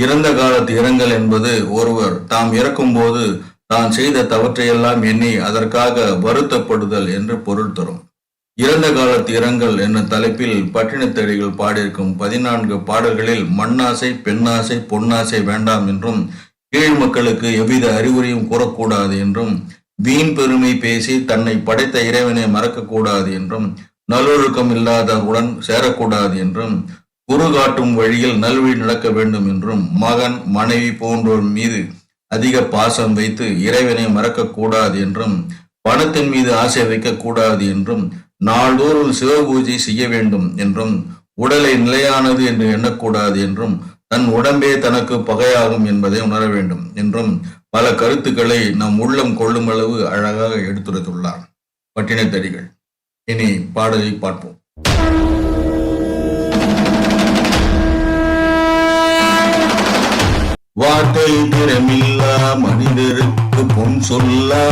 இறந்த காலத்து இரங்கல் என்பது ஒருவர் தாம் இறக்கும்போது தான் செய்த தவற்றையெல்லாம் எண்ணி அதற்காக வருத்தப்படுதல் என்று பொருள் தரும். இறந்த காலத்து இரங்கல் என்ற தலைப்பில் பட்டினத்தடிகள் பாடியிருக்கும் பதினான்கு பாடல்களில் மண்ணாசை பெண்ணாசை பொன்னாசை வேண்டாம் என்றும் கீழ் மக்களுக்கு எவ்வித அறிவுரையும் கூறக்கூடாது என்றும் வீண் பெருமை பேசி தன்னை படைத்த இறைவனை மறக்கக்கூடாது என்றும் நல்லொழுக்கம் இல்லாதவுடன் சேரக்கூடாது என்றும் குரு காட்டும் வழியில் நல்வழி நடக்க வேண்டும் என்றும் மகன் மனைவி போன்றோர் மீது அதிக பாசம் வைத்து இறைவனை மறக்கக்கூடாது என்றும் பணத்தின் மீது ஆசை வைக்கக்கூடாது என்றும் நாள்தோறும் சிவபூஜை செய்ய வேண்டும் என்றும் உடலை நிலையானது என்று எண்ணக்கூடாது என்றும் தன் உடம்பே தனக்கு பகையாகும் என்பதை உணர வேண்டும் என்றும் பல கருத்துக்களை நம் உள்ளம் கொள்ளும் அளவு அழகாக எடுத்துரைத்துள்ளார். பட்டினத்தடிகள். இனி பாடலை பார்ப்போம். வார்த்தை திறமில்லா மனிதருக்கு பொன் சொல்லா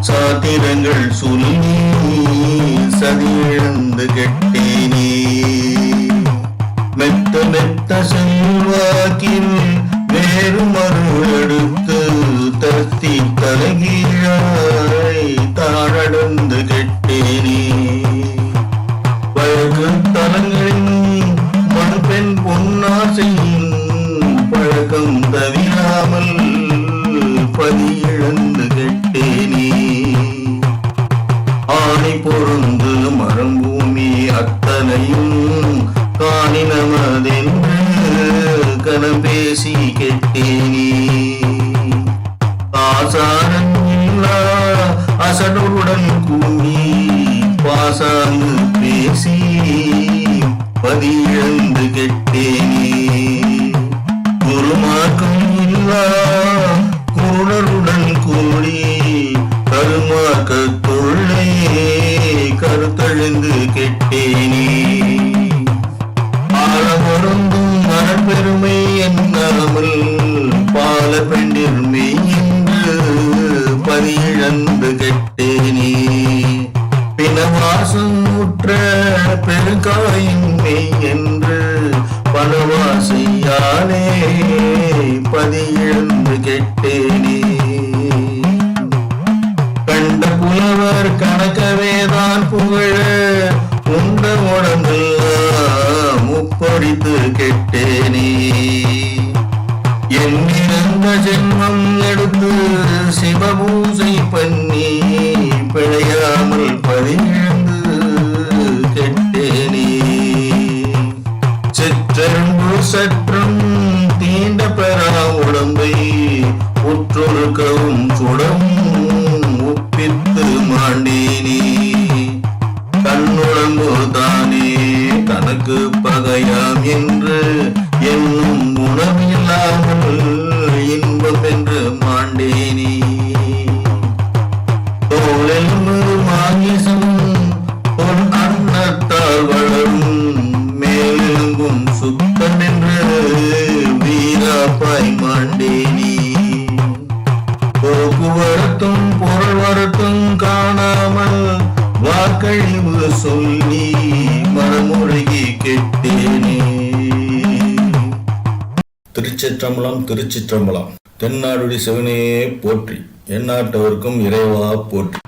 சாத்திரங்கள் சொல்லி சதியிழந்து கெட்டேனே. மெத்த மெத்த செல்வாக்கில் பழக்கம் தவிராமல் பதியிழந்து கெட்டேனே. ஆணி பொருந்து மரம்பூமி அத்தனையும் காணி நமதென்று கனம் பேசி கெட்டேனே. ஆசாரன் இல்லா அசடுடன் கூடி பாசாங்கு பேசி பதியிழந்து கருத்தழுந்து கெட்டேனே. ஆழமருந்தும் மரப்பெருமை எண்ணாமல் பால பெண்டிருமை என்று பதியிழந்து கெட்டேனே. பிணவாசம் உற்ற பெருங்காயின்மை என்று பணவாசையாலே பதிய புகழ உந்த உடம்பெல்லாம் முப்படித்து கெட்டேனே. எண்ணிறந்த ஜென்மம் எடுத்து சிவபூசை பண்ணி பிழையாமல் பதிழந்து கெட்டேனே. சிற்றரும்பு சற்றும் தீண்ட பெறா உடம்பை உற்றொருக்கவும் சுடமும் தனக்கு பகையாம் என்று என்னும் உணவில்லாமல் இன்பம் என்று மாண்டேனே. தோளெலும்பு மாகிசம் பொன் அன்னத்தால் வளரும் மேலெலும்பும் சுத்தம் என்று வீராப்பாய் மாண்டேனே. போக்குவரத்தும் பொருள் வரத்தும் காணாமல் வாக்கழிவு சொல்லி மனமுழுகி கேட்டேனே. திருச்சிற்றம்பலம் திருச்சிற்றம்பலம். தென்னாடுடி சிவனையே போற்றி. எந்நாட்டவருக்கும் இறைவா போற்றி.